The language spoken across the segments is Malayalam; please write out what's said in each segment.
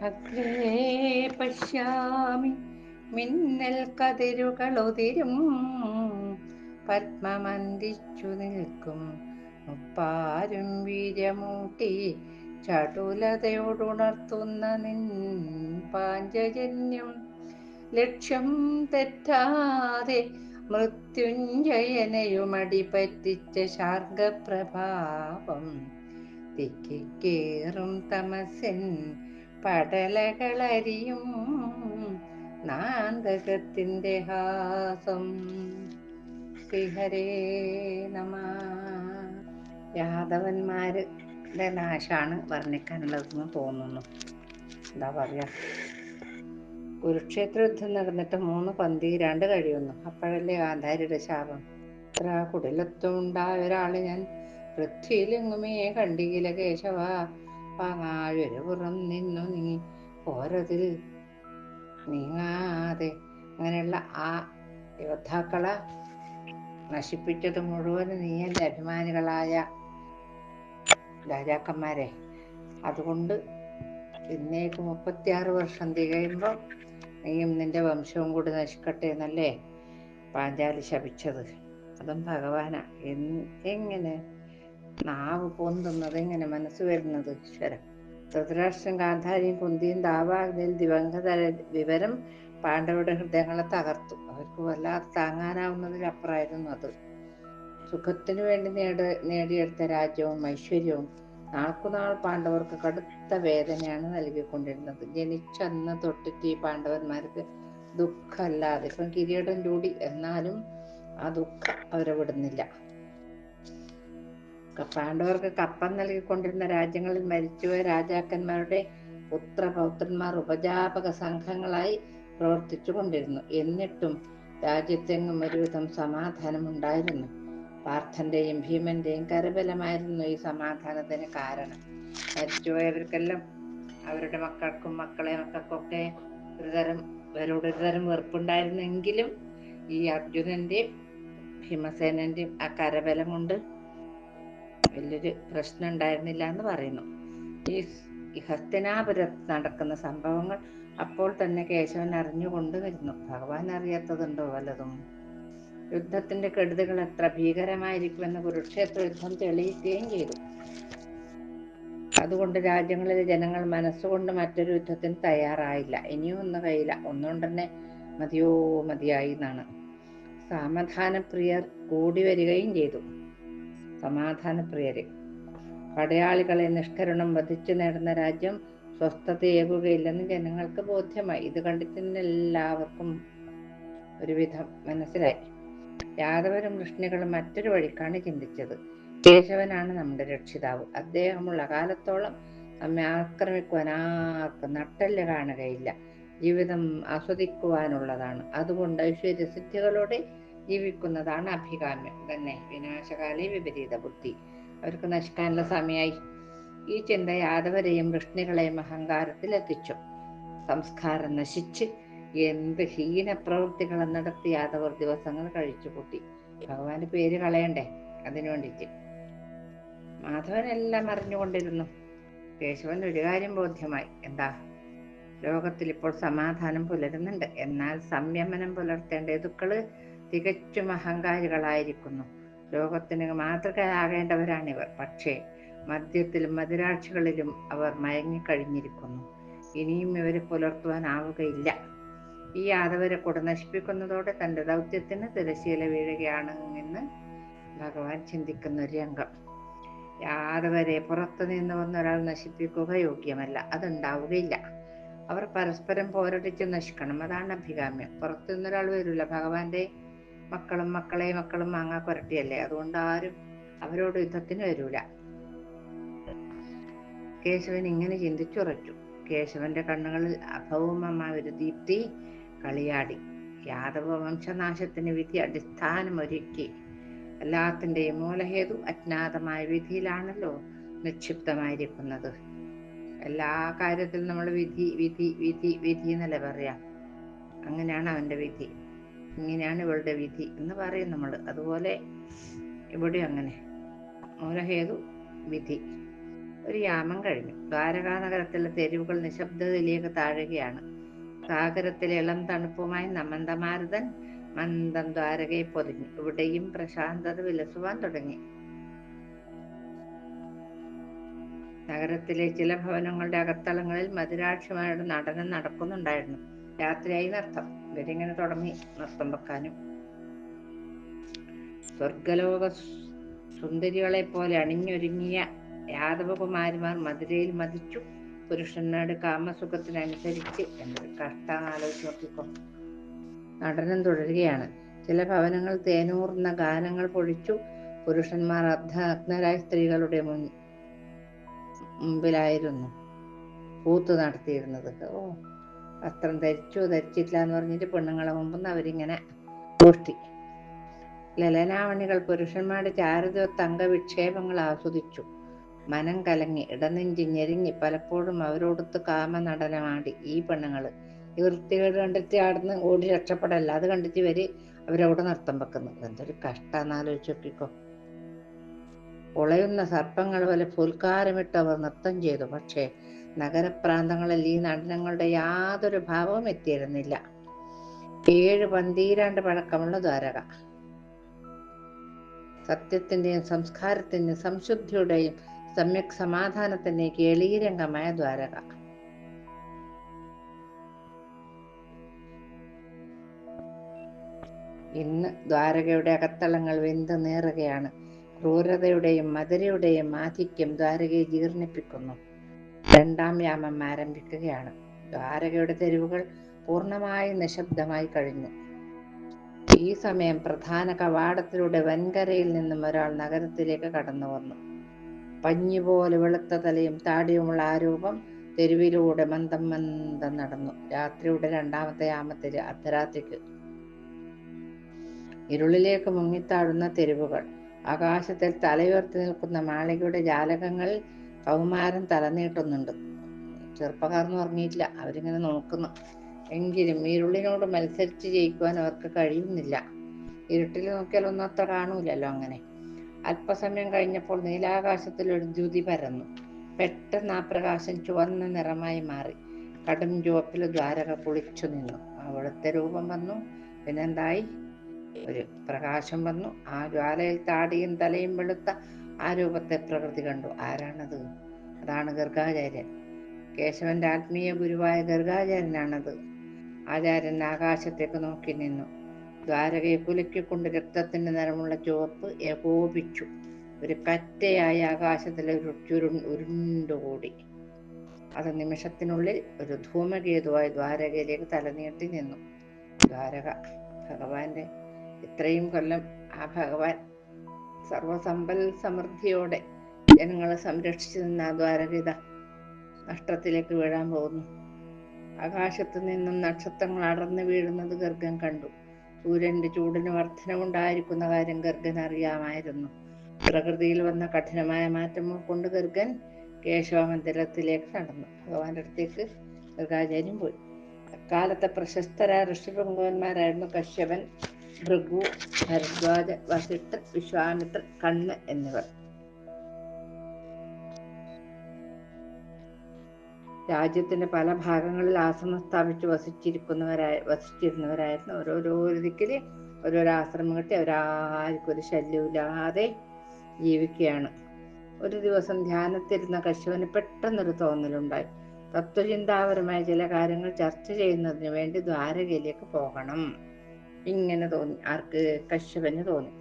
ഭദ്രേ പശ്യാമി മിന്നൽ കതിരുകളുതിരും. പത്മമന്തിച്ചു നിൽക്കും മുപ്പാരും വീര്യമൂട്ടി ചടുലതയോടുണർത്തുന്ന നിൻ പാഞ്ചജന്യം. ലക്ഷ്യം തെറ്റാതെ മൃത്യുഞ്ജയനയുമടി പറ്റിച്ച ശാർഗപ്രഭാവം തിക്കിക്കേറും തമസൻ പടലകളരിയും നാന്തകത്തിന്റെ ഹാസം. ശ്രീഹരേ നമ. യാദവന്മാരുടെ നാശാണ് വർണിക്കാനുള്ളതെന്ന് തോന്നുന്നു. എന്താ പറയാ? കുരുക്ഷേത്ര യുദ്ധം നടന്നിട്ട് മൂന്ന് പന്തി രണ്ട് കഴിയുന്നു. അപ്പോഴല്ലേ ഗാന്ധാരിയുടെ ശാപം. ഇത്ര കുടിലത്തുണ്ടായ ഒരാളെ ഞാൻ പൃഥ്വിയിലെങ്ങുമേ കണ്ടീല കേശവ. പാങ്ങായൊരു പുറം നിന്നു നീ പോരതിൽ നീങ്ങാതെ. അങ്ങനെയുള്ള ആ യോദ്ധാക്കളെ നശിപ്പിച്ചത് മുഴുവൻ നീയല്ലേ അഭിമാനികളായ രാജാക്കന്മാരെ? അതുകൊണ്ട് ഇന്നേക്ക് മുപ്പത്തിയാറ് വർഷം തികയുമ്പോൾ നീയും നിന്റെ വംശവും കൂടി നശിക്കട്ടെ എന്നല്ലേ പാഞ്ചാലി ശപിച്ചത്. അതും ഭഗവാനാ. എങ്ങനെ? നാവ് പൊന്തുന്നത് എങ്ങനെ മനസ്സ് വരുന്നത്? ഈശ്വരം ധൃതരാഷ്ട്രം ഗാന്ധാരിയും കുന്തിയും ദാവാഗ്നിയിൽ ദിവംഗത വിവരം പാണ്ഡവരുടെ ഹൃദയങ്ങളെ തകർത്തു. അവർക്ക് വല്ലാതെ താങ്ങാനാവുന്നതിലപ്പുറമായിരുന്നു അത്. സുഖത്തിനു വേണ്ടി നേട നേടിയെടുത്ത രാജ്യവും ഐശ്വര്യവും നാൾക്കുനാൾ പാണ്ഡവർക്ക് കടുത്ത വേദനയാണ് നൽകിക്കൊണ്ടിരുന്നത്. ജനിച്ചന്ന് തൊട്ടിട്ട് ഈ പാണ്ഡവന്മാർക്ക് ദുഃഖമല്ലാതെ ഇപ്പം കിരീടം ചൂടി. എന്നാലും ആ ദുഃഖം അവരെ വിടുന്നില്ല. പാണ്ഡവർക്ക് കപ്പം നൽകിക്കൊണ്ടിരുന്ന രാജ്യങ്ങളിൽ മരിച്ചുപോയ രാജാക്കന്മാരുടെ പുത്രപൗത്രന്മാർ ഉപജാപക സംഘങ്ങളായി പ്രവർത്തിച്ചു കൊണ്ടിരുന്നു എന്നിട്ടും രാജ്യത്തെങ്ങും ഒരുവിധം സമാധാനമുണ്ടായിരുന്നു. പാർത്ഥന്റെയും ഭീമന്റെയും കരബലമായിരുന്നു ഈ സമാധാനത്തിന് കാരണം. മരിച്ചുപോയവർക്കെല്ലാം അവരുടെ മക്കൾക്കും മക്കളെ മക്കൾക്കൊക്കെ ഒരുതരം ഇവരോട് ഒരുതരം വെറുപ്പുണ്ടായിരുന്നെങ്കിലും ഈ അർജുനന്റെയും ഭീമസേനന്റെയും ആ കരബലം കൊണ്ട് വലിയൊരു പ്രശ്നം ഉണ്ടായിരുന്നില്ല എന്ന് പറയുന്നു ഈ ഹസ്തനാപുരത്ത് നടക്കുന്ന സംഭവങ്ങൾ അപ്പോൾ തന്നെ കേശവൻ അറിഞ്ഞുകൊണ്ട് വരുന്നു ഭഗവാൻ അറിയാത്തതുണ്ടോ വല്ലതും? യുദ്ധത്തിന്റെ കെടുതികൾ എത്ര ഭീകരമായിരിക്കുമെന്ന് കുരുക്ഷേത്ര യുദ്ധം തെളിയിക്കുകയും ചെയ്തു. അതുകൊണ്ട് രാജ്യങ്ങളിലെ ജനങ്ങൾ മനസ്സുകൊണ്ട് മറ്റൊരു യുദ്ധത്തിന് തയ്യാറായില്ല. ഇനിയും ഒന്നും കയ്യില്ല ഒന്നുകൊണ്ട് തന്നെ മതിയോ മതിയായി എന്നാണ്. സമാധാനപ്രിയർ കൂടി വരികയും ചെയ്തു. സമാധാനപ്രിയര്. പടയാളികളെ നിഷ്കരണം വധിച്ചു നേടുന്ന രാജ്യം സ്വസ്ഥതയേകുകയില്ലെന്ന് ജനങ്ങൾക്ക് ബോധ്യമായി. ഇത് കണ്ടിട്ട് എല്ലാവർക്കും ഒരുവിധം മനസ്സിലായി. യാദവരും കൃഷ്ണികളും മറ്റൊരു വഴിക്കാണ് ചിന്തിച്ചത്. കേശവനാണ് നമ്മുടെ രക്ഷിതാവ്. അദ്ദേഹമുള്ള കാലത്തോളം നമ്മെ ആക്രമിക്കുവാൻ ആർക്കും നട്ടൽ കാണുകയില്ല. ജീവിതം ആസ്വദിക്കുവാനുള്ളതാണ്. അതുകൊണ്ട് ഐശ്വര്യസിദ്ധികളോടെ ജീവിക്കുന്നതാണ് അഭികാമ്യം. തന്നെ വിനാശകാലി വിപരീത ബുദ്ധി. അവർക്ക് നശിക്കാനുള്ള സമയമായി ഈ ചിന്ത യാദവരെയും വൃഷ്ണികളെയും അഹങ്കാരത്തിൽ എത്തിച്ചു. സംസ്കാരം നശിച്ച് എന്ത് ഹീന പ്രവൃത്തികളും നടത്തി യാദവർ ദിവസങ്ങൾ കഴിച്ചു കൂട്ടി. ഭഗവാന്റെ പേര് കളയണ്ടേ? അതിനു വേണ്ടിയിട്ട്. മാധവൻ എല്ലാം അറിഞ്ഞുകൊണ്ടിരുന്നു. കേശവൻ ഒരു കാര്യം ബോധ്യമായി. എന്താ? ലോകത്തിൽ ഇപ്പോൾ സമാധാനം പുലരുന്നുണ്ട്. എന്നാൽ സംയമനം പുലർത്തേണ്ട യതുക്കൾ തികച്ചും അഹങ്കാരികളായിരിക്കുന്നു. ലോകത്തിന് മാതൃകയാകേണ്ടവരാണിവർ. പക്ഷേ മദ്യത്തിലും മദിരാക്ഷികളിലും അവർ മയങ്ങിക്കഴിഞ്ഞിരിക്കുന്നു. ഇനിയും ഇവരെ പുലർത്തുവാനാവുകയില്ല. ഈ യാദവരെ കൂടെ നശിപ്പിക്കുന്നതോടെ തന്റെ ദൗത്യത്തിന് തിരശീല വീഴുകയാണ് എന്ന് ഭഗവാൻ ചിന്തിക്കുന്ന ഒരു രംഗം. യാദവരെ പുറത്തു നിന്ന് വന്നൊരാൾ നശിപ്പിക്കുക യോഗ്യമല്ല. അതുണ്ടാവുകയില്ല. അവർ പരസ്പരം പോരടിച്ച് നശിക്കണം. അതാണ് അഭികാമ്യം. പുറത്തു നിന്നൊരാൾ വരില്ല. ഭഗവാന്റെ മക്കളും മക്കളെ മക്കളും മാങ്ങ പുരട്ടിയല്ലേ അതുകൊണ്ട് ആരും അവരോട് യുദ്ധത്തിന് വരൂല. കേശവൻ ഇങ്ങനെ ചിന്തിച്ചുറച്ചു. കേശവന്റെ കണ്ണുകളിൽ അഭൗമമായ ഒരു ദീപ്തി കളിയാടി. യാദവ വംശനാശത്തിന് വിധി അടിസ്ഥാനമൊരുക്കി എല്ലാത്തിന്റെയും മൂലഹേതു അജ്ഞാതമായ വിധിയിലാണല്ലോ നിക്ഷിപ്തമായിരിക്കുന്നത്. എല്ലാ കാര്യത്തിലും നമ്മൾ വിധി വിധി വിധി വിധി എന്നല്ലേ പറയാം? അങ്ങനെയാണ് അവന്റെ വിധി. ഇങ്ങനെയാണ് ഇവളുടെ വിധി എന്ന് പറയും നമ്മൾ അതുപോലെ ഇവിടെ അങ്ങനെ. മൂലഹേതു വിധി. ഒരു യാമം കഴിഞ്ഞു. ദ്വാരകാ നഗരത്തിലെ തെരുവുകൾ നിശബ്ദതയിലേക്ക് താഴുകയാണ്. സാഗരത്തിലെ ഇളം തണുപ്പുമായി നമന്തമാരുതൻ മന്ദം ദ്വാരകയെ പൊതിഞ്ഞു. ഇവിടെയും പ്രശാന്തത വിലസുവാൻ തുടങ്ങി. നഗരത്തിലെ ചില ഭവനങ്ങളുടെ അകത്തളങ്ങളിൽ മധുരാക്ഷിമാരുടെ നടനം നടക്കുന്നുണ്ടായിരുന്നു. രാത്രിയായി നൃത്തം. ഇവരിങ്ങനെ തുടങ്ങി. നൃത്തം വെക്കാനും. സ്വർഗലോക സുന്ദരികളെ പോലെ അണിഞ്ഞൊരുങ്ങിയ യാദവകുമാരിമാർ മധുരയിൽ മതിച്ചു. പുരുഷന്മാരുടെ കാമസുഖത്തിനനുസരിച്ച് എന്നൊരു കഷ്ടാന്ന് ആലോചിച്ച് നോക്കിക്കോ നടനം തുടരുകയാണ്. ചില ഭവനങ്ങൾ തേനൂർന്ന ഗാനങ്ങൾ പൊഴിച്ചു. പുരുഷന്മാർ അർദ്ധനഗ്നരായ സ്ത്രീകളുടെ മുൻ മുമ്പിലായിരുന്നു. കൂത്ത് നടത്തിയിരുന്നത്. ഓ വസ്ത്രം ധരിച്ചു ധരിച്ചിട്ടില്ല എന്ന് പറഞ്ഞിട്ട് പെണ്ണുങ്ങളെ മുമ്പെന്ന് അവരിങ്ങനെ ഗോഷ്ടി. ലലനാവണികൾ പുരുഷന്മാരുടെ ചാരുത തങ്കവിക്ഷേപങ്ങൾ ആസ്വദിച്ചു. മനം കലങ്ങി ഇടനെഞ്ചി ഞെരിഞ്ഞി പലപ്പോഴും അവരോടൊത്ത് കാമ നടനമാടി ഈ പെണ്ണുങ്ങൾ ഈ വൃത്തികേട് കണ്ടിട്ട് ആടുന്ന് ഓടി രക്ഷപ്പെടല്ല. അത് കണ്ടിട്ട് ഇവർ അവരവിടെ നൃത്തം വെക്കുന്നു. എന്തൊരു കഷ്ടാന്നാലോചിച്ച് നോക്കിക്കോ. ഉളയുന്ന സർപ്പങ്ങൾ പോലെ പുൽക്കാരമിട്ട് അവർ നൃത്തം ചെയ്തു. പക്ഷേ നഗരപ്രാന്തങ്ങളിൽ ഈ നടനങ്ങളുടെ യാതൊരു ഭാവവും എത്തിയിരുന്നില്ല. ഏഴ് പന്തീരാണ്ട് പഴക്കമുള്ള ദ്വാരക. സത്യത്തിന്റെയും സംസ്കാരത്തിന്റെയും സംശുദ്ധിയുടെയും സമ്യക് സമാധാനത്തിന്റെയും കേളീരംഗമായ ദ്വാരക. ഇന്ന് ദ്വാരകയുടെ അകത്തളങ്ങൾ വെന്ത് നേറുകയാണ്. ക്രൂരതയുടെയും മധുരയുടെയും ആധിക്യം ദ്വാരകയെ ജീർണിപ്പിക്കുന്നു. രണ്ടാം യാമം ആരംഭിക്കുകയാണ്. ദ്വാരകയുടെ തെരുവുകൾ പൂർണമായി നിശബ്ദമായി കഴിഞ്ഞു. ഈ സമയം പ്രധാന കവാടത്തിലൂടെ വൻകരയിൽ നിന്നും ഒരാൾ നഗരത്തിലേക്ക് കടന്നു വന്നു. പഞ്ഞിപോലെ വെളുത്ത തലയും താടിയുമുള്ള ആ രൂപം തെരുവിലൂടെ മന്ദം മന്ദം നടന്നു. രാത്രിയുടെ രണ്ടാമത്തെ യാമത്തിൽ അർദ്ധരാത്രിക്ക് ഇരുളിലേക്ക് മുങ്ങിത്താഴുന്ന തെരുവുകൾ. ആകാശത്തിൽ തലയുയർത്തി നിൽക്കുന്ന മാളികയുടെ ജാലകങ്ങളിൽ കൗമാരൻ തലനീട്ടുന്നുണ്ട്. ചെറുപ്പക്കാരൊന്നും ഉറങ്ങിയിട്ടില്ല. അവരിങ്ങനെ നോക്കുന്നു. എങ്കിലും ഇരുളിനോട് മത്സരിച്ച് ജയിക്കുവാൻ അവർക്ക് കഴിയുന്നില്ല. ഇരുട്ടിൽ നോക്കിയാൽ അത്ര കാണൂലല്ലോ അങ്ങനെ. അല്പസമയം കഴിഞ്ഞപ്പോൾ നീലാകാശത്തിൽ ഒരു ദ്യുതി പരന്നു. പെട്ടെന്ന് ആ പ്രകാശം ചുവന്ന നിറമായി മാറി. കടും ചുവപ്പിൽ ദ്വാരക പൊളിച്ചു നിന്നു. അവിടുത്തെ രൂപം വന്നു. പിന്നെന്തായി? ഒരു പ്രകാശം വന്നു. ആ ജ്വാലയിൽ താടിയും തലയും വെളുത്ത ആ രൂപത്തെ പ്രകൃതി കണ്ടു. ആരാണത്? അതാണ് ഗർഗാചാര്യൻ. കേശവന്റെ ആത്മീയ ഗുരുവായ ഗർഗാചാര്യനാണത്. ആചാര്യൻ ആകാശത്തേക്ക് നോക്കി നിന്നു. ദ്വാരകയെ കുലുക്കിക്കൊണ്ട് രക്തത്തിന്റെ നിറമുള്ള ചുവപ്പ് ഏകോപിച്ചു. ഒരു കറ്റയായി ആകാശത്തിലെ ഒരു ചുരു ഉരുണ്ടുകൂടി. അത് നിമിഷത്തിനുള്ളിൽ ഒരു ധൂമകേതുവായി ദ്വാരകയിലേക്ക് തലനീട്ടി നിന്നു. ദ്വാരക ഭഗവാന്റെ ഇത്രയും കൊല്ലം ആ ഭഗവാൻ സർവസമ്പൽ സമൃദ്ധിയോടെ ജനങ്ങളെ സംരക്ഷിച്ചു നിന്ന ദ്വാരകിത നഷ്ടത്തിലേക്ക് വീഴാൻ പോകുന്നു. ആകാശത്ത് നിന്നും നക്ഷത്രങ്ങൾ അടർന്നു വീഴുന്നത് ഗർഗൻ കണ്ടു. സൂര്യന്റെ ചൂടിന് വർധനമുണ്ടായിരിക്കുന്ന കാര്യം ഗർഗൻ അറിയാമായിരുന്നു. പ്രകൃതിയിൽ വന്ന കഠിനമായ മാറ്റം കൊണ്ട് ഗർഗൻ കേശവ മന്ദിരത്തിലേക്ക് നടന്നു. ഭഗവാന്റെ അടുത്തേക്ക് ഗർഗാചാര്യം പോയി. അക്കാലത്തെ പ്രശസ്തരായ ഋഷിപങ്കുവന്മാരായിരുന്നു കശ്യപൻ ഭൃഗു ഭരദ്വാജ വസിഷ്ഠൻ വിശ്വാമിത്രൻ കണ്ണ് എന്നിവർ. രാജ്യത്തിന്റെ പല ഭാഗങ്ങളിൽ ആശ്രമം സ്ഥാപിച്ച് വസിച്ചിരിക്കുന്നവരായി വസിച്ചിരുന്നവരായിരുന്നു. ഓരോരോ ദിക്കിൽ ഓരോരോ ആശ്രമം കിട്ടി അവരാർക്കും ഒരു ശല്യമില്ലാതെ ജീവിക്കുകയാണ്. ഒരു ദിവസം ധ്യാനത്തിരുന്ന കശുവിന് പെട്ടെന്നൊരു തോന്നലുണ്ടായി. തത്വചിന്താപരമായ ചില കാര്യങ്ങൾ ചർച്ച ചെയ്യുന്നതിന് വേണ്ടി ദ്വാരകയിലേക്ക് പോകണം. ഇങ്ങനെ തോന്നി. ആർക്ക്? കശ്യപന് തോന്നി.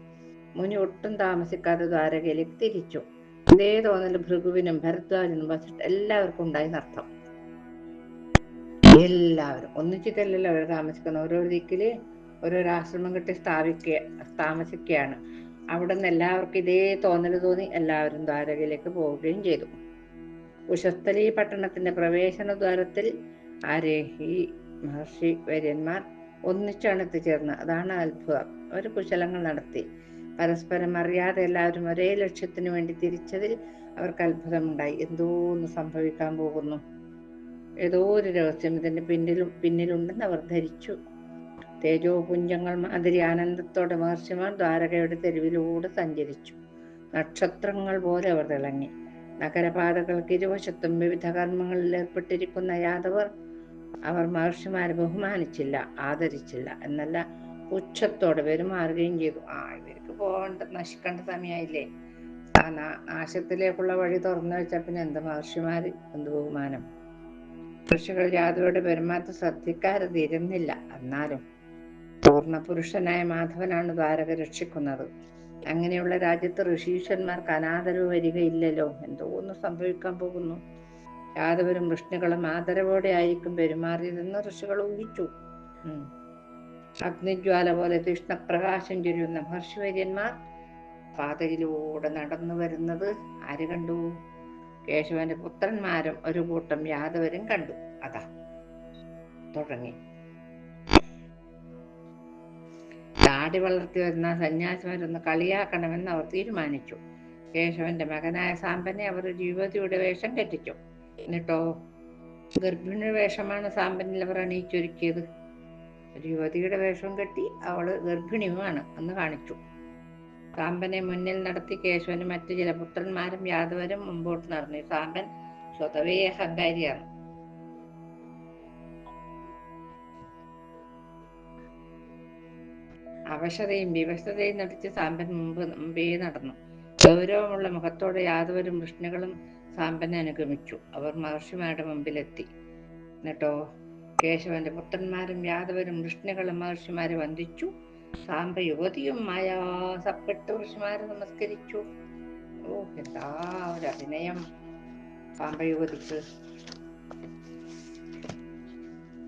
മുനി ഒട്ടും താമസിക്കാതെ ദ്വാരകയിലേക്ക് തിരിച്ചു. ഇതേ തോന്നൽ ഭൃഗുവിനും ഭരദ്വാജനും വസിഷ്ഠ എല്ലാവർക്കും ഉണ്ടായി നർത്ഥം എല്ലാവരും ഒന്നിച്ചിട്ടല്ലല്ലോ അവർ താമസിക്കുന്നത്. ഓരോ ദിക്കിൽ ഓരോരോ ആശ്രമം കെട്ടി സ്ഥാപിക്കുക താമസിക്കുകയാണ് അവിടെ നിന്ന് എല്ലാവർക്കും ഇതേ തോന്നൽ തോന്നി എല്ലാവരും ദ്വാരകയിലേക്ക് പോവുകയും ചെയ്തു. ഉഷസ്ഥലി പട്ടണത്തിന്റെ പ്രവേശന ദ്വാരത്തിൽ ആരേഹി മഹർഷി വര്യന്മാർ ഒന്നിച്ചാണ് എത്തിച്ചേർന്നത്. അതാണ് അത്ഭുതം. അവർ കുശലങ്ങൾ നടത്തി. പരസ്പരം അറിയാതെ എല്ലാവരും ഒരേ ലക്ഷ്യത്തിനു വേണ്ടി തിരിച്ചതിൽ അവർക്ക് അത്ഭുതമുണ്ടായി. എന്തോ ഒന്ന് സംഭവിക്കാൻ പോകുന്നു. ഏതോ ഒരു രഹസ്യം ഇതിന്റെ പിന്നിലും പിന്നിലുണ്ടെന്ന് അവർ ധരിച്ചു. തേജോ പുഞ്ചങ്ങൾ മാതിരി ആനന്ദത്തോടെ മഹർഷിമാർ ദ്വാരകയുടെ തെരുവിലൂടെ സഞ്ചരിച്ചു. നക്ഷത്രങ്ങൾ പോലെ അവർ തിളങ്ങി. നഗരപാതകൾക്ക് ഇരുവശത്തും വിവിധ കർമ്മങ്ങളിൽ ഏർപ്പെട്ടിരിക്കുന്ന യാദവർ അവർ മഹർഷിമാരെ ബഹുമാനിച്ചില്ല ആദരിച്ചില്ല എന്നല്ല പുച്ഛത്തോടെ പെരുമാറുകയും ചെയ്തു. ആ ഇവർക്ക് പോകേണ്ട നശിക്കേണ്ട സമയമായില്ലേ ആ നാശത്തിലേക്കുള്ള വഴി തുറന്നു വെച്ച പിന്നെ എന്ത് മഹർഷിമാര്? എന്ത് ബഹുമാനം? ഋഷികൾ പെരുമാറ്റം ശ്രദ്ധിക്കാതെ തീരുന്നില്ല. എന്നാലും പൂർണ പുരുഷനായ മാധവനാണ് ദ്വാരക രക്ഷിക്കുന്നത്. അങ്ങനെയുള്ള രാജ്യത്ത് ഋഷീശ്വന്മാർക്ക് അനാദരവ് വരികയില്ലല്ലോ. എന്തോ ഒന്ന് സംഭവിക്കാൻ പോകുന്നു? യാദവരും വൃഷ്ണുകളും ആദരവോടെ ആയിരിക്കും പെരുമാറിയതെന്ന് ഋഷികൾ ഊഹിച്ചു. അഗ്നിജ്വാല പോലെ തീഷ്ണപ്രകാശം ചൊരിയുന്ന മഹർഷിവര്യന്മാർ പാതയിലൂടെ നടന്നു വരുന്നത് ആര് കണ്ടു? കേശവന്റെ പുത്രന്മാരും ഒരു കൂട്ടം യാദവരും കണ്ടു. അതാ. തുടങ്ങി. താടി വളർത്തി വരുന്ന സന്യാസിമാരൊന്ന് കളിയാക്കണമെന്ന് അവർ തീരുമാനിച്ചു. കേശവന്റെ മകനായ സാമ്പനെ അവർ യുവതിയുടെ വേഷം കെട്ടിച്ചു. എന്നിട്ടോ ഗർഭിണി വേഷമാണ് സാമ്പനിൽ അവർ അണിയിച്ചൊരുക്കിയത് ഒരു യുവതിയുടെ വേഷം കെട്ടി അവൾ ഗർഭിണിയുമാണ് എന്ന് കാണിച്ചു. സാമ്പനെ മുന്നിൽ നടത്തി കേശവനും മറ്റു ചില പുത്രന്മാരും യാദവരും മുമ്പോട്ട് നടന്നു. സാമ്പൻ സ്വതവേ അഹങ്കാരിയാണ്. അവശതയും വിവശതയും നടിച്ച് സാമ്പൻ മുമ്പ് മുമ്പേ നടന്നു. ഗൗരവമുള്ള മുഖത്തോടെ യാദവരും വൃഷ്ണുകളും സാമ്പനെ അനുഗമിച്ചു. അവർ മഹർഷിമാരുടെ മുമ്പിലെത്തി. എന്നിട്ടോ കേശവന്റെ പുത്രന്മാരും യാദവരും വൃഷ്ണികളും മഹർഷിമാരെ വന്ദിച്ചു. സാമ്പ യുവതിയും മായാസപ്പെട്ട് ഋഷിമാരെ നമസ്കരിച്ചു. ഓ എന്താ ഒരു അഭിനയം. സാമ്പ യുവതിക്ക്.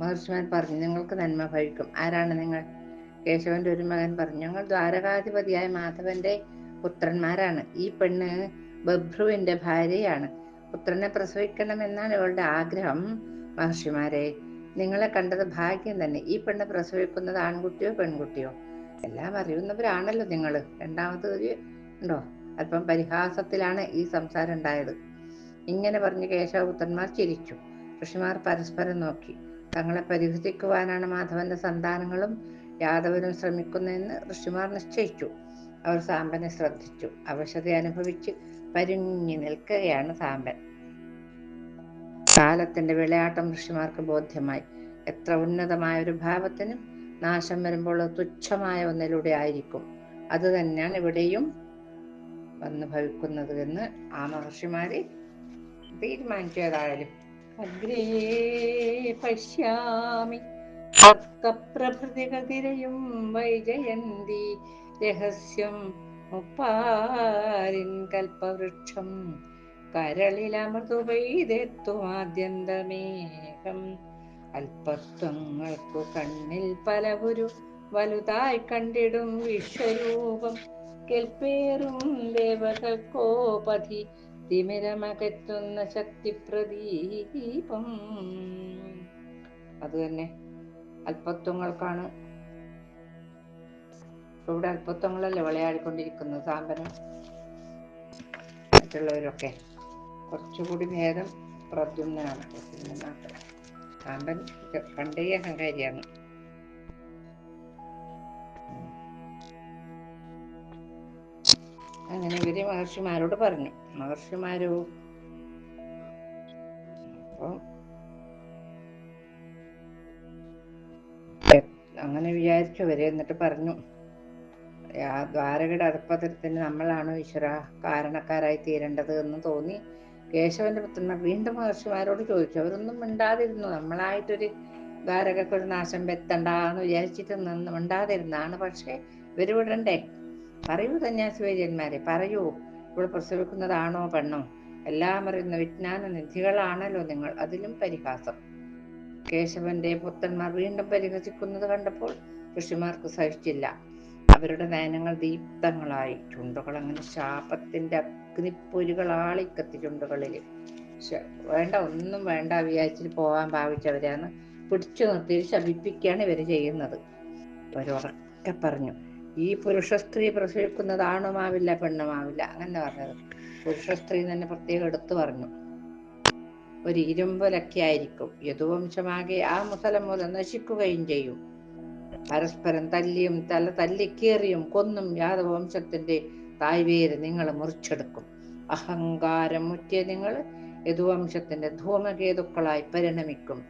മഹർഷിമാർ പറഞ്ഞു നിങ്ങൾക്ക് നന്മ ഭവിക്കും. ആരാണ് നിങ്ങൾ? കേശവന്റെ ഒരു മകൻ പറഞ്ഞു ഞങ്ങൾ ദ്വാരകാധിപതിയായ മാധവന്റെ പുത്രന്മാരാണ്. ഈ പെണ്ണ് ബഭ്രുവിന്റെ ഭാര്യയാണ്. പുത്രനെ പ്രസവിക്കണമെന്നാണ് ഇവളുടെ ആഗ്രഹം. മഹർഷിമാരെ നിങ്ങളെ കണ്ടത് ഭാഗ്യം തന്നെ. ഈ പെണ്ണ് പ്രസവിക്കുന്നത് ആൺകുട്ടിയോ പെൺകുട്ടിയോ? എല്ലാം അറിയുന്നവരാണല്ലോ നിങ്ങൾ രണ്ടാമത് ഒരു ഉണ്ടോ? അല്പം പരിഹാസത്തിലാണ് ഈ സംസാരം ഉണ്ടായത്. ഇങ്ങനെ പറഞ്ഞ് കേശവപുത്രന്മാർ ചിരിച്ചു. ഋഷിമാർ പരസ്പരം നോക്കി. തങ്ങളെ പരിഹസിക്കുവാനാണ് മാധവന്റെ സന്താനങ്ങളും യാദവനും ശ്രമിക്കുന്നതെന്ന് ഋഷിമാർ നിശ്ചയിച്ചു. അവർ സാമ്പനെ ശ്രദ്ധിച്ചു. അവശത അനുഭവിച്ച് പരുങ്ങി നിൽക്കുകയാണ് സാമ്പൻ. കാലത്തിന്റെ വിളയാട്ടം ഋഷിമാർക്ക് ബോധ്യമായി. എത്ര ഉന്നതമായ ഒരു ഭാവത്തിനും നാശം വരുമ്പോൾ തുച്ഛമായ ഒന്നിലൂടെ ആയിരിക്കും. അത് തന്നെയാണ് ഇവിടെയും വന്ന് ഭവിക്കുന്നത് എന്ന് ആ മഹർഷിമാര് തീരുമാനിച്ചതായാലും. അഗ്രേ പശ്യാമി. പ്രഭൃതികതിരയും വൈജയന്തി. രഹസ്യം മുപ്പാരിൻ കൽപ്പവൃക്ഷം കരളിലമൃതു പെയ്തെത്തുമാദ്യന്തമേകം അല്പത്വങ്ങൾക്കു കണ്ണിൽ പലവുരു വലുതായി കണ്ടിടും വിശ്വരൂപം. കെൽപ്പേറും ദേവകൾക്കോപതി തിമിരമകറ്റുന്ന ശക്തി പ്രദീപം അത് തന്നെ അല്പത്വങ്ങൾക്കാണ് ഇവിടെ അത്ഭുതങ്ങളല്ലേ വിളയാടിക്കൊണ്ടിരിക്കുന്നത് സാമ്പനം മറ്റുള്ളവരൊക്കെ. കുറച്ചുകൂടി ഭേദം പ്രദ്യുമ്നാണ്. സാമ്പൻ പണ്ടേ അഹങ്കാരിയാണ് അങ്ങനെ ഇവർ മഹർഷിമാരോട് പറഞ്ഞു. മഹർഷിമാരോ? അപ്പോൾ അങ്ങനെ വിചാരിച്ചു അവരെ എന്നിട്ട് പറഞ്ഞു. ദ്വാരകയുടെ അധപ്പതത്തിന് നമ്മളാണ് ഈശ്വര കാരണക്കാരായി തീരേണ്ടത് എന്ന് തോന്നി. കേശവന്റെ പുത്രന്മാർ വീണ്ടും മഹർഷിമാരോട് ചോദിച്ചു. അവരൊന്നും മിണ്ടാതിരുന്നു. നമ്മളായിട്ടൊരു ഒരു നാശം വെത്തണ്ടെന്ന് വിചാരിച്ചിട്ട് നിന്ന് മിണ്ടാതിരുന്നാണ് പക്ഷെ ഇവർ വിടണ്ടേ? പറയൂ സന്യാസിവൈദ്യന്മാരെ. പറയൂ. ഇവിടെ പ്രസവിക്കുന്നതാണോ പെണ്ണോ? എല്ലാം അറിയുന്ന വിജ്ഞാന നിധികളാണല്ലോ നിങ്ങൾ. അതിലും പരിഹാസം. കേശവന്റെ പുത്രന്മാർ വീണ്ടും പരിഹസിക്കുന്നത് കണ്ടപ്പോൾ ഋഷിമാർക്ക് സഹിച്ചില്ല. അവരുടെ നയനങ്ങൾ ദീപ്തങ്ങളായി. ചുണ്ടുകൾ അങ്ങനെ ശാപത്തിന്റെ അഗ്നിപ്പൊരികൾ ആളിക്കത്തി ചുണ്ടുകളിൽ. വേണ്ട ഒന്നും വേണ്ട വിചാരിച്ചിട്ട് പോകാൻ ഭാവിച്ചവരാണ്. പിടിച്ചു നിർത്തി ശപിപ്പിക്കുകയാണ് ഇവർ ചെയ്യുന്നത്. അവരുറക്കെ പറഞ്ഞു ഈ പുരുഷ സ്ത്രീ പ്രസവിക്കുന്നത് ആണുമാവില്ല പെണ്ണുമാവില്ല അങ്ങനെ പറഞ്ഞത്. പുരുഷ സ്ത്രീ തന്നെ പ്രത്യേകം എടുത്തു പറഞ്ഞു. ഒരു ഇരുമ്പലൊക്കെ ആയിരിക്കും. യദുവംശമാകെ ആ മുസലം മുതൽ നശിക്കുകയും ചെയ്യും. പരസ്പരം തല്ലിയും തല തല്ലിക്കേറിയും കൊന്നും യാദവംശത്തിന്റെ തായ്വേര് നിങ്ങൾ മുറിച്ചെടുക്കും. അഹങ്കാരം മുറ്റിയ നിങ്ങൾ യദുവംശത്തിന്റെ ധൂമകേതുക്കളായി പരിണമിക്കും.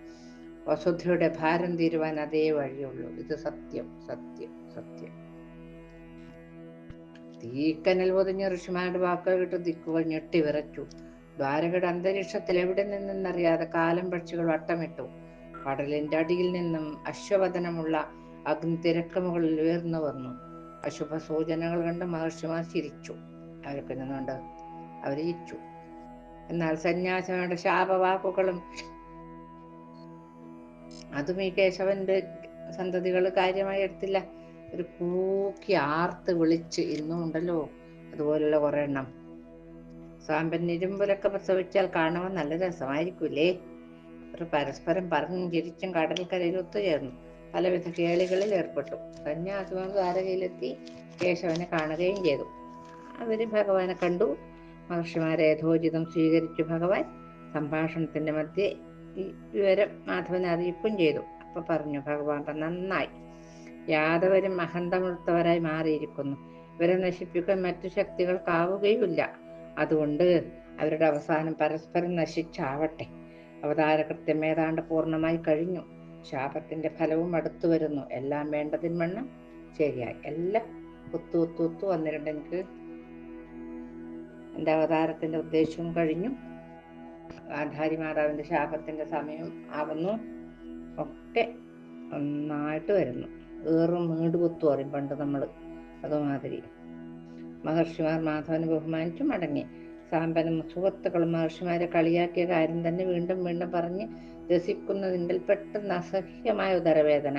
വസുധയുടെ ഭാരം തീരുവാൻ അതേ വഴിയുള്ളൂ. ഇത് സത്യം സത്യം സത്യം. തീക്കനൽ പൊതിഞ്ഞ ഋഷിമാരുടെ വാക്കുകൾ കിട്ടും ദിക്കുകൾ ഞെട്ടി വിറച്ചു. ദ്വാരകയുടെ അന്തരീക്ഷത്തിൽ എവിടെ നിന്നെന്നറിയാതെ കാലം പക്ഷികൾ വട്ടമിട്ടു. കടലിന്റെ അടിയിൽ നിന്നും അശ്വവദനമുള്ള അഗ്നി തിരക്കമുകളിൽ ഉയർന്നു വന്നു. അശുഭ സൂചനകൾ കണ്ട് മഹർഷിമാർ ചിരിച്ചു. അവർക്ക് നിന്നുകൊണ്ട് അവർ ചിരിച്ചു. എന്നാൽ സന്യാസിമാരുടെ ശാപവാക്കുകളും അതും ഈ കേശവന്റെ സന്തതികൾ കാര്യമായി എടുത്തില്ല. ഒരു കൂക്കി ആർത്ത് വിളിച്ച് ഇന്നും ഉണ്ടല്ലോ. അതുപോലുള്ള കുറെ എണ്ണം. സാമ്പൻ ഇരുമ്പിലൊക്കെ പ്രസവിച്ചാൽ കാണുവാൻ നല്ല രസമായിരിക്കൂലേ അവർ പരസ്പരം പറഞ്ഞും ചിരിച്ചും കടൽക്കരയിൽ ഒത്തുചേർന്നു പലവിധ കേളികളിൽ ഏർപ്പെട്ടു. സന്യാസിമാർ ദ്വാരകയിലെത്തി കേശവനെ കാണുകയും ചെയ്തു. അവർ ഭഗവാനെ കണ്ടു. മഹർഷിമാരെ യഥോചിതം സ്വീകരിച്ചു ഭഗവാൻ. സംഭാഷണത്തിന്റെ മധ്യേ വിവരം മാധവനെ അറിയിക്കുകയും ചെയ്തു. അപ്പൊ പറഞ്ഞു ഭഗവാൻ നന്നായി. യാദവരും അഹന്തമുള്ളവരായി മാറിയിരിക്കുന്നു. ഇവരെ നശിപ്പിക്കാൻ മറ്റു ശക്തികൾക്കാവുകയുമില്ല. അതുകൊണ്ട് അവരുടെ അവസാനം പരസ്പരം നശിച്ചാവട്ടെ. അവതാര കൃത്യം ഏതാണ്ട് പൂർണമായി കഴിഞ്ഞു. ശാപത്തിന്റെ ഫലവും അടുത്തു വരുന്നു. എല്ലാം വേണ്ടതിന് ശരിയായി. എല്ലാം ഒത്തു ഒത്തു ഒത്തു വന്നിട്ടുണ്ട് എനിക്ക് എന്റെ അവതാരത്തിന്റെ ഉദ്ദേശവും കഴിഞ്ഞു. ആധാരി മാതാവിന്റെ ശാപത്തിന്റെ സമയം ആവുന്നു. ഒക്കെ നന്നായിട്ട് വരുന്നു. ഏറും വീട് കുത്തു പറയും പണ്ട് നമ്മൾ. അതുമാതിരി. മഹർഷിമാർ മാധവനെ ബഹുമാനിച്ചു മടങ്ങി. സാമ്പനും. സുഹൃത്തുക്കളും മഹർഷിമാരെ കളിയാക്കിയ കാര്യം തന്നെ വീണ്ടും വീണ്ടും പറഞ്ഞ് രസിക്കുന്നതിന്റെ പെട്ടെന്ന് അസഹ്യമായ ഉദരവേദന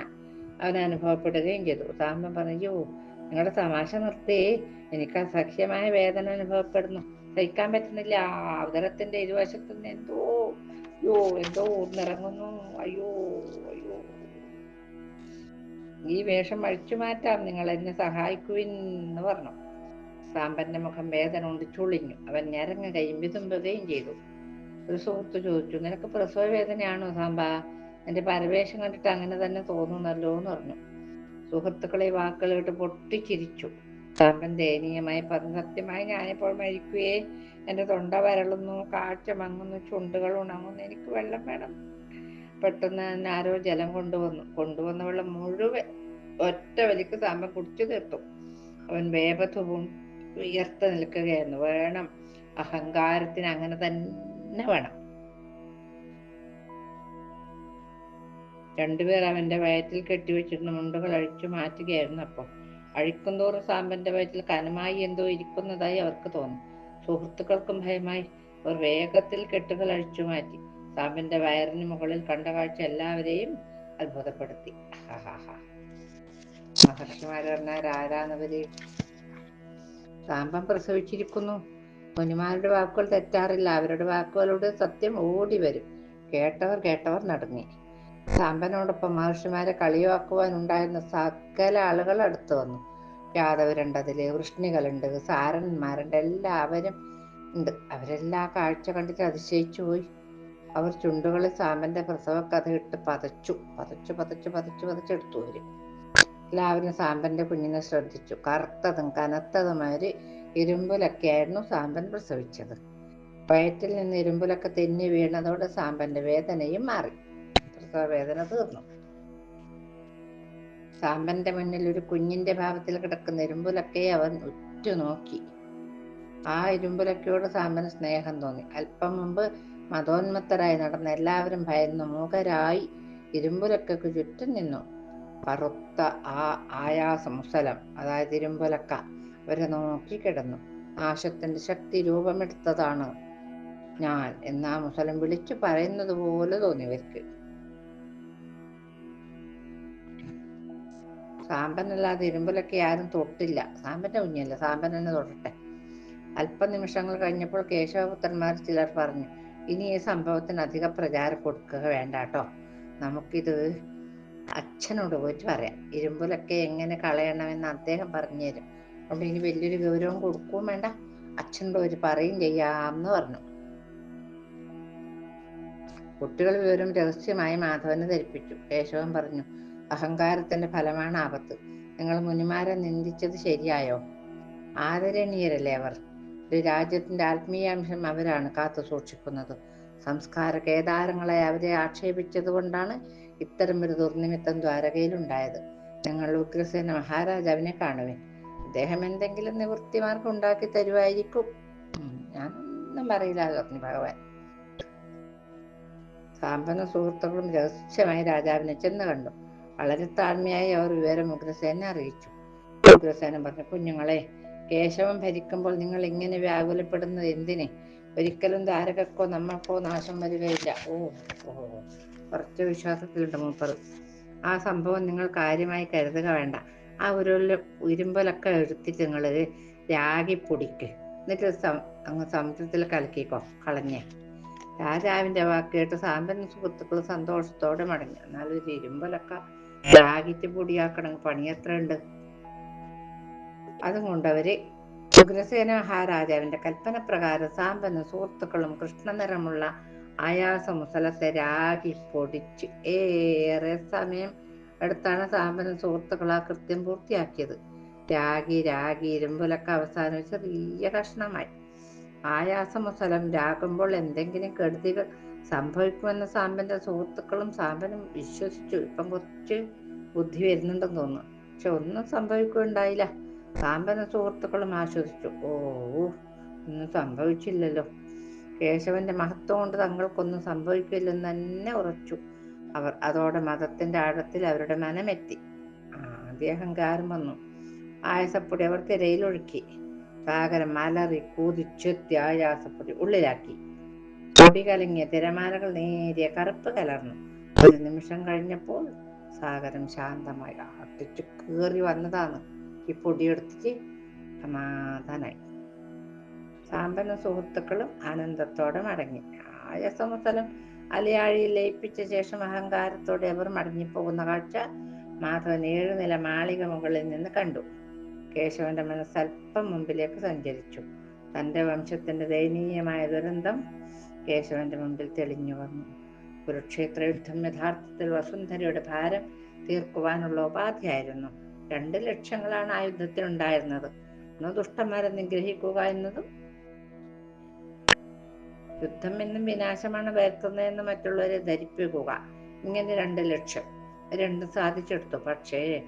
അവൻ അനുഭവപ്പെടുകയും ചെയ്തു. സാമ്പൻ പറഞ്ഞു നിങ്ങളുടെ തമാശ നിർത്തി. എനിക്ക് അസഹ്യമായ വേദന അനുഭവപ്പെടുന്നു. സഹിക്കാൻ പറ്റുന്നില്ല. ഉദരത്തിന്റെ ഇരുവശത്തു നിന്ന് എന്തോ അയ്യോ എന്തോ നിറങ്ങുന്നു അയ്യോ അയ്യോ. ഈ വേഷം അഴിച്ചു മാറ്റാം. നിങ്ങൾ എന്നെ സഹായിക്കുവിൻ എന്ന് പറഞ്ഞു. സാമ്പന്റെ മുഖം വേദന കൊണ്ട് ചുളിഞ്ഞു. അവൻ ഞരങ്ങുകയും വിതുമ്പുകയും ചെയ്തു. ഒരു സുഹൃത്ത് ചോദിച്ചു നിനക്ക് പ്രസവ വേദനയാണോ സാമ്പ? എന്റെ പരവേഷം കണ്ടിട്ട് അങ്ങനെ തന്നെ തോന്നുന്നല്ലോ എന്ന് പറഞ്ഞു. സുഹൃത്തുക്കളെ കേട്ട് പൊട്ടിച്ചിരിച്ചു. സാമ്പൻ ദയനീയമായി പറഞ്ഞു സത്യമായി ഞാനിപ്പോൾ മരിക്കുകയെ എന്റെ തൊണ്ട വരളുന്നു കാഴ്ച മങ്ങുന്നു ചുണ്ടുകൾ ഉണങ്ങുന്നു എനിക്ക് വെള്ളം വേണം. പെട്ടെന്ന് ആരോ ജലം കൊണ്ടുവന്നു. കൊണ്ടുവന്ന വെള്ളം മുഴുവൻ ഒറ്റ വലിക്ക് സാമ്പൻ കുടിച്ചു തീർത്തു. അവൻ വേപത്വവും ഉയർത്ത് നിൽക്കുകയായിരുന്നു. വേണം അഹങ്കാരത്തിന് അങ്ങനെ തന്നെ വേണം. രണ്ടുപേർ അവന്റെ വയറ്റിൽ കെട്ടിവെച്ചിരുന്ന മുണ്ടുകൾ അഴിച്ചു മാറ്റുകയായിരുന്നു അപ്പോൾ അഴിക്കുന്തോറും സാമ്പന്റെ വയറ്റിൽ കനമായി എന്തോ ഇരിക്കുന്നതായി അവർക്ക് തോന്നി. സുഹൃത്തുക്കൾക്കും ഭയമായി അവർ വേഗത്തിൽ കെട്ടുകൾ അഴിച്ചു മാറ്റി. സാമ്പന്റെ വയറിന് മുകളിൽ കണ്ട കാഴ്ച എല്ലാവരെയും അത്ഭുതപ്പെടുത്തി. മഹർഷിമാര് പറഞ്ഞാൽ ആരാന്നവര് സാമ്പം പ്രസവിച്ചിരിക്കുന്നു. മുനിമാരുടെ വാക്കുകൾ തെറ്റാറില്ല. അവരുടെ വാക്കുകളോട് സത്യം ഓടി വരും. കേട്ടവർ കേട്ടവർ നടങ്ങി സാമ്പനോടൊപ്പം മഹർഷിമാരെ കളിയാക്കുവാനുണ്ടായിരുന്ന സകല ആളുകൾ അടുത്തു വന്നു. യാദവരുണ്ടതിൽ വൃഷ്ണികളുണ്ട് സാരന്മാരുണ്ട് എല്ലാവരും ഉണ്ട്. അവരെല്ലാ കാഴ്ച കണ്ടിട്ട് അതിശയിച്ചു പോയി. അവർ ചുണ്ടുകളിൽ സാമ്പന്റെ പ്രസവ കഥ ഇട്ട് പതച്ചു പതച്ചു പതച്ചു പതച്ചു പതച്ചെടുത്തു വരും. എല്ലാവരും സാമ്പന്റെ കുഞ്ഞിനെ ശ്രദ്ധിച്ചു. കറുത്തതും കനത്തതുമായൊരു ഇരുമ്പുലൊക്കെയായിരുന്നു സാമ്പൻ പ്രസവിച്ചത്. വയറ്റിൽ നിന്ന് ഇരുമ്പുലൊക്കെ തെന്നി വീണതോടെ സാമ്പന്റെ വേദനയും മാറി. പ്രസവ വേദന തീർന്നു. സാമ്പന്റെ മുന്നിൽ ഒരു കുഞ്ഞിന്റെ ഭാവത്തിൽ കിടക്കുന്ന ഇരുമ്പുലൊക്കെ അവൻ ഉറ്റുനോക്കി. ആ ഇരുമ്പുലക്കയോട് സാമ്പന് സ്നേഹം തോന്നി. അല്പം മുമ്പ് മതോന്മത്തരായി നടന്ന എല്ലാവരും ഭയന്നു മൂകരായി ഇരുമ്പുലക്കയ്ക്ക് ചുറ്റും നിന്നു. കറുത്ത ആ ആയാസം സ്ഥലം അതായത് ഇരുമ്പലക്ക അവരെ നോക്കി കിടന്നു. നാശത്തിന്റെ ശക്തി രൂപമെടുത്തതാണ് ഞാൻ എന്നാ മുസലം വിളിച്ചു പറയുന്നത് പോലെ തോന്നി ഇവർക്ക്. സാമ്പനല്ലാതെ ഇരുമ്പിലൊക്കെ ആരും തൊട്ടില്ല. സാമ്പന്റെ കുഞ്ഞല്ല സാമ്പൻ തന്നെ തൊടട്ടെ. അല്പനിമിഷങ്ങൾ കഴിഞ്ഞപ്പോൾ കേശവപുത്രന്മാർ ചിലർ പറഞ്ഞു ഇനി ഈ സംഭവത്തിന് അധിക പ്രചാരം കൊടുക്കുക വേണ്ട കേട്ടോ. നമുക്കിത് അച്ഛനോട് പോയിട്ട് പറയാം. ഇരുമ്പിലൊക്കെ എങ്ങനെ കളയണമെന്ന് അദ്ദേഹം പറഞ്ഞു തരും അതുകൊണ്ട് ഇനി വലിയൊരു ഗൗരവം കൊടുക്കുകയും വേണ്ട. അച്ഛനോട് ഒരു പറയും ചെയ്യാമെന്ന് പറഞ്ഞു. കുട്ടികൾ വിവരം രഹസ്യമായി മാധവനെ ധരിപ്പിച്ചു. കേശവൻ പറഞ്ഞു അഹങ്കാരത്തിന്റെ ഫലമാണ് ആപത്ത്. നിങ്ങൾ മുനിമാരെ നിന്ദിച്ചത് ശരിയായോ? ആദരണീയരല്ലേ അവർ? ഒരു രാജ്യത്തിന്റെ ആത്മീയാംശം അവരാണ് കാത്തു സൂക്ഷിക്കുന്നത്. സംസ്കാര കേദാരങ്ങളെ അവരെ ആക്ഷേപിച്ചത് കൊണ്ടാണ് ഇത്തരമൊരു ദുർനിമിത്തം ദ്വാരകയിലുണ്ടായത്. ഞങ്ങൾ ഉഗ്രസേന മഹാരാജാവിനെ കാണുവേൻ. അദ്ദേഹം എന്തെങ്കിലും നിവൃത്തിമാർക്ക് ഉണ്ടാക്കി തരുമായിരിക്കും ഞാനൊന്നും പറയില്ല പറഞ്ഞു ഭഗവാൻ. സാമ്പന്ന സുഹൃത്തുക്കളും രഹസ്യമായി രാജാവിനെ ചെന്ന് കണ്ടു. വളരെ താഴ്മയായി അവർ വിവരം ഉഗ്രസേനെ അറിയിച്ചു. ഉഗ്രസേന പറഞ്ഞു കുഞ്ഞുങ്ങളെ കേശവം ഭരിക്കുമ്പോൾ നിങ്ങൾ ഇങ്ങനെ വ്യാകുലപ്പെടുന്നത് എന്തിനെ? ഒരിക്കലും ധാരകക്കോ നമ്മൾക്കോ നാശം വരികയില്ല. ഓ ഓ കുറച്ച് വിശ്വാസത്തിലുണ്ട് മൂപ്പർ ആ സംഭവം നിങ്ങൾ കാര്യമായി കരുതുക വേണ്ട. ആ ഒരു ഉരുമ്പലൊക്കെ എടുത്തിട്ട് നിങ്ങൾ രാഗി പൊടിക്ക്. എന്നിട്ട് അങ്ങ് സമുദ്രത്തിൽ കലക്കിക്കോ കളഞ്ഞേ. രാജാവിന്റെ വാക്ക് കേട്ട് സാമ്പന്ന സുഹൃത്തുക്കൾ സന്തോഷത്തോടെ മടങ്ങി. എന്നാൽ ഒരു ഇരുമ്പലൊക്കെ രാഗിച്ച് പൊടിയാക്കണം. പണി എത്ര ഉണ്ട് അതും കൊണ്ടവര് ഉഗ്രസേന മഹാരാജാവിന്റെ കൽപ്പന പ്രകാരം സാമ്പന്ന സുഹൃത്തുക്കളും കൃഷ്ണനിറമുള്ള ആയാസമുസലത്തെ രാഗി പൊടിച്ച് ഏറെ സമയം എടുത്താണ് സാമ്പനും സുഹൃത്തുക്കൾ ആ കൃത്യം പൂർത്തിയാക്കിയത്. രാഗി രാഗി ഇരുമ്പുലൊക്കെ അവസാനം ചെറിയ കഷ്ണമായി. ആയാസമുസലം രാകുമ്പോൾ എന്തെങ്കിലും കെടുതികൾ സംഭവിക്കുമെന്ന് സാമ്പന്റെ സുഹൃത്തുക്കളും സാമ്പനും വിശ്വസിച്ചു. ഇപ്പം കുറച്ച് ബുദ്ധി വരുന്നുണ്ടെന്ന് തോന്നുന്നു. പക്ഷെ ഒന്നും സംഭവിക്കുകയുണ്ടായില്ല. സാമ്പന സുഹൃത്തുക്കളും ആശ്വസിച്ചു. ഓ ഒന്നും സംഭവിച്ചില്ലല്ലോ. കേശവന്റെ മഹത്വം കൊണ്ട് തങ്ങൾക്കൊന്നും സംഭവിക്കില്ലെന്ന് തന്നെ ഉറച്ചു. അവർ അതോടെ മതത്തിന്റെ ആഴത്തിൽ അവരുടെ മനമെത്തി. ആദ്യ അഹങ്കാരം വന്നു. ആയാസപ്പൊടി അവർ തിരയിലൊഴുക്കി. സാഗരം മലറി കൂതിച്ചെത്തി ആയാസപ്പൊടി ഉള്ളിലാക്കി. പൊടി കലങ്ങിയ തിരമാലകൾ നേരിയ കറുപ്പ് കലർന്നു. ഒരു നിമിഷം കഴിഞ്ഞപ്പോൾ സാഗരം ശാന്തമായി ആട്ടിച്ചു കേറി വന്നതാണ്. ഈ പൊടിയെടുത്തിട്ട് സമാധാനായി. സാമ്പന്ന സുഹൃത്തുക്കളും ആനന്ദത്തോടെ മടങ്ങി. ആയസമസലം അലയാഴിയിൽ ലയിപ്പിച്ച ശേഷം അഹങ്കാരത്തോടെ അവർ മടങ്ങിപ്പോകുന്ന കാഴ്ച മാധവൻ ഏഴു നില മാളിക മുകളിൽ നിന്ന് കണ്ടു. കേശവന്റെ മനസ്സ് അല്പം മുമ്പിലേക്ക് സഞ്ചരിച്ചു. തന്റെ വംശത്തിന്റെ ദയനീയമായ ദുരന്തം കേശവന്റെ മുമ്പിൽ തെളിഞ്ഞു വന്നു. കുരുക്ഷേത്ര യുദ്ധം യഥാർത്ഥത്തിൽ വസുന്ധരയുടെ ഭാരം തീർക്കുവാനുള്ള ഉപാധിയായിരുന്നു. രണ്ട് ലക്ഷ്യങ്ങളാണ് ആ യുദ്ധത്തിനുണ്ടായിരുന്നത് ഒന്ന് ദുഷ്ടന്മാരെ നിഗ്രഹിക്കുക എന്നതും യുദ്ധം എന്നും വിനാശമാണ് വരുത്തുന്നതെന്ന് മറ്റുള്ളവരെ ധരിപ്പിക്കുക. ഇങ്ങനെ രണ്ട് ലക്ഷ്യം. രണ്ടും സാധിച്ചെടുത്തു. പക്ഷേ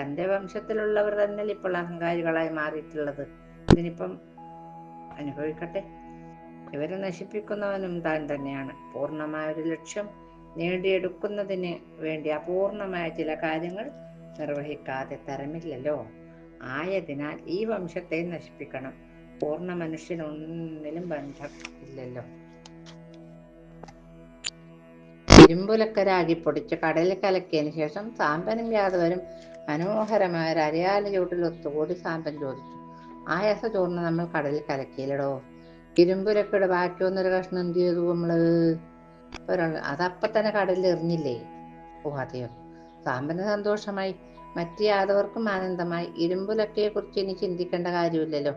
തന്റെ വംശത്തിലുള്ളവർ തന്നെ ഇപ്പോൾ അഹങ്കാരികളായി മാറിയിട്ടുള്ളത്? ഇതിനിപ്പം അനുഭവിക്കട്ടെ. ഇവരെ നശിപ്പിക്കുന്നവനും താൻ തന്നെയാണ്. പൂർണമായ ഒരു ലക്ഷ്യം നേടിയെടുക്കുന്നതിന് വേണ്ടി അപൂർണമായ ചില കാര്യങ്ങൾ നിർവഹിക്കാതെ തരമില്ലല്ലോ. ആയതിനാൽ ഈ വംശത്തെ നശിപ്പിക്കണം. പൂർണ മനുഷ്യനൊന്നിലും ബന്ധം ഇല്ലല്ലോ. ഇരുമ്പുലക്കരാകി പൊടിച്ച് കടലിൽ കലക്കിയതിനു ശേഷം സാമ്പനും യാദവരും മനോഹരമായ ഒരു അരയാല ചൂട്ടിൽ ഒത്തുകൂടി സാമ്പൻ ചോദിച്ചു ആയാസ ചോറിന് നമ്മൾ കടലിൽ കലക്കിയില്ലടോ? ഇരുമ്പുലക്കയുടെ ബാക്കി വന്നൊരു കഷ്ണം എന്ത് ചെയ്തു നമ്മൾ? ഒരാൾ അതപ്പം തന്നെ കടലിൽ എറിഞ്ഞില്ലേ? ഓ അതെയോ. സാമ്പന് സന്തോഷമായി. മറ്റ് യാദവർക്കും ആനന്ദമായി. ഇരുമ്പുലക്കയെ കുറിച്ച് ഇനി ചിന്തിക്കേണ്ട കാര്യമില്ലല്ലോ.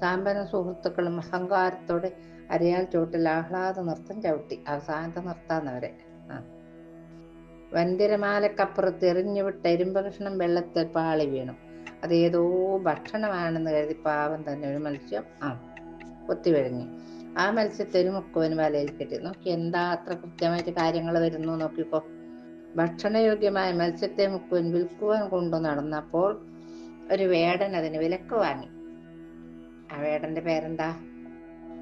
സാമ്പന സുഹൃത്തുക്കളും അഹങ്കാരത്തോടെ അരയാൽ ചോട്ടിൽ ആഹ്ലാദ നൃത്തം ചവിട്ടി. അവസാനത്തെ നിർത്താന്നവരെ ആ. വന്തിരമാലക്കപ്പുറത്ത് എറിഞ്ഞുവിട്ട ഇരുമ്പ് കഷ്ണം വെള്ളത്തിൽ പാളി വീണു. അതേതോ ഭക്ഷണമാണെന്ന് കരുതി പാവം തന്നെ ഒരു മത്സ്യം ആ കൊത്തിവിഴുങ്ങി ആ മത്സ്യത്തെ ഒരു മുക്കുവന് വലയിൽ കെട്ടി. നോക്കി എന്താ അത്ര കൃത്യമായിട്ട് കാര്യങ്ങൾ വരുന്നു നോക്കിക്കോ. ഭക്ഷണയോഗ്യമായ മത്സ്യത്തെ മുക്കുവൻ വിൽക്കുവാൻ കൊണ്ടു നടന്നപ്പോൾ ഒരു വേടൻ അതിന് വിലക്ക് വാങ്ങി. ആ വേടന്റെ പേരെന്താ?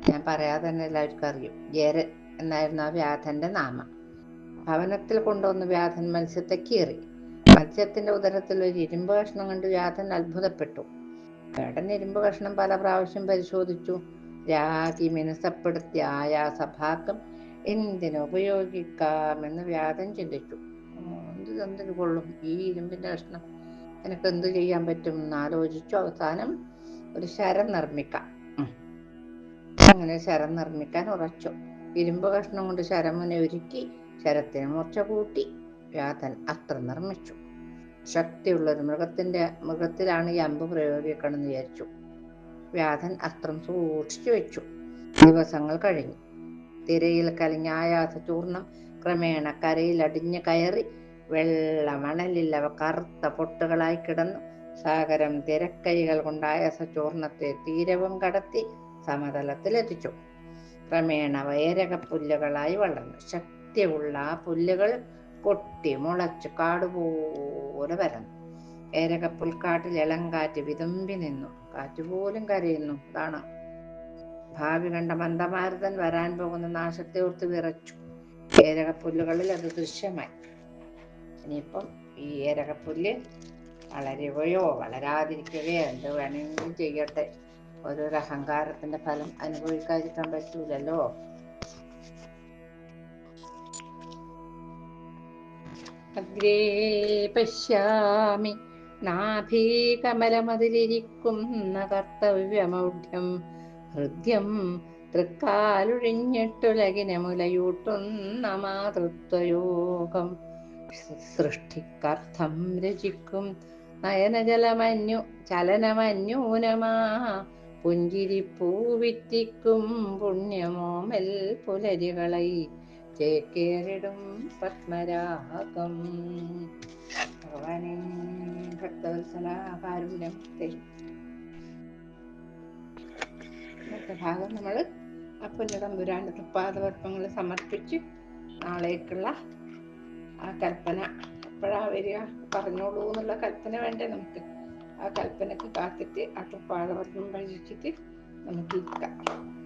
ഞാൻ പറയാതെ തന്നെ എല്ലാവർക്കും അറിയും. ജേരൻ എന്നായിരുന്നു ആ വ്യാധന്റെ നാമം. ഭവനത്തിൽ കൊണ്ടുവന്ന് വ്യാധൻ മത്സ്യത്തെ കീറി. മത്സ്യത്തിന്റെ ഉദരത്തിൽ ഒരു ഇരുമ്പ് കഷ്ണം കണ്ട് വ്യാധൻ അത്ഭുതപ്പെട്ടു. വേടൻ ഇരുമ്പ് കഷ്ണം പല പ്രാവശ്യം പരിശോധിച്ചു. രാഗി മിനുസപ്പെടുത്തിയ ആയാസഭാഗം എന്തിനുപയോഗിക്കാമെന്ന് വ്യാധൻ ചിന്തിച്ചു. എന്ത് എന്തിനു കൊള്ളും? ഈ ഇരുമ്പിന്റെ കഷ്ണം എനിക്ക് എന്ത് ചെയ്യാൻ പറ്റും? എന്ന് ആലോചിച്ചു അവസാനം ഒരു ശരം നിർമ്മിക്കാം. അങ്ങനെ ശരം നിർമ്മിക്കാൻ ഉറച്ചു. ഇരുമ്പ് കഷ്ണം കൊണ്ട് ശരമുനെ ഒരുക്കി ശരത്തിന് മൂർച്ച കൂട്ടി വ്യാധൻ അത്ര നിർമ്മിച്ചു. ശക്തിയുള്ള ഒരു മൃഗത്തിന്റെ മൃഗത്തിലാണ് ഈ അമ്പ് പ്രയോഗിക്കണമെന്ന് വിചാരിച്ചു. വ്യാധൻ അസ്ത്രം സൂക്ഷിച്ചു വെച്ചു. ദിവസങ്ങൾ കഴിഞ്ഞു. തിരയിൽ കലിഞ്ഞ ആയാസ ചൂർണം ക്രമേണ കരയിൽ അടിഞ്ഞു കയറി വെള്ള മണലിൽ അവ കറുത്ത പൊട്ടുകളായി കിടന്നു. സാഗരം തിരക്കൈകൾ കൊണ്ടായ സചൂർണത്തെ ചൂർണത്തെ തീരവും കടത്തി സമതലത്തിലെത്തിച്ചു. ക്രമേണ വയരക പുല്ലുകളായി വളർന്നു. ശക്തിയുള്ള ആ പുല്ലുകൾ പൊട്ടി മുളച്ചു കാടുപോലെ പരന്നു. ഏരകപ്പുൽക്കാട്ടിൽ ഇളങ്കാറ്റ് വിതുമ്പി നിന്നു. കാറ്റുപോലും കരയുന്നു. അതാണ്. ഭാവി കണ്ട മന്ദമാരുതൻ വരാൻ പോകുന്ന നാശത്തെ ഓർത്ത് വിറച്ചു. ഏരകപ്പുല്ലുകളിൽ അത് ദൃശ്യമായി. ഇനിയിപ്പം ഈ ഏരകപ്പുല്ല് വളരുകയോ വളരാതിരിക്കുകയോ എന്ത് വേണമെങ്കിലും ചെയ്യട്ടെ. ഓരോരോ അഹങ്കാരത്തിന്റെ ഫലം അനുഭവിക്കാതിരിക്കാൻ പറ്റൂലല്ലോ. അഗ്രേ പശ്യാമി നാഭീകമലമതിലിരിക്കുന്ന കർത്തവ്യമൗഢ്യം ഹൃദ്യം തൃക്കാലൊഴിഞ്ഞിട്ടുലകിനെ മുലയൂട്ടുന്ന മാതൃത്വയോഗം സൃഷ്ടിക്കർത്ഥം രചിക്കും നയനജലമന്യു ചലനമന്യൂനമാ പുഞ്ചിരിപ്പൂവിറ്റിക്കും പുണ്യമോമൽ പുലരികളൈ. ചേക്കേറിടും പത്മരാഗം. ഭഗവാനെ ഭക്തവത്സലാകാരുണ്യം ഇന്നത്തെ ഭാഗം നമ്മൾ അപ്പന്റെ തമ്പുരാന്റെ തൃപ്പാദപത്മങ്ങൾ സമർപ്പിച്ച് നാളേക്കുള്ള ആ കൽപ്പന എപ്പോഴാ വരിക. പറഞ്ഞോളൂ എന്നുള്ള കൽപ്പന വേണ്ടേ നമുക്ക്. ആ കൽപ്പനക്ക് കാത്തിട്ട് ആ തൃപ്പാദപത്മം കഴിച്ചിട്ട് നമുക്ക് ഇരിക്കാം.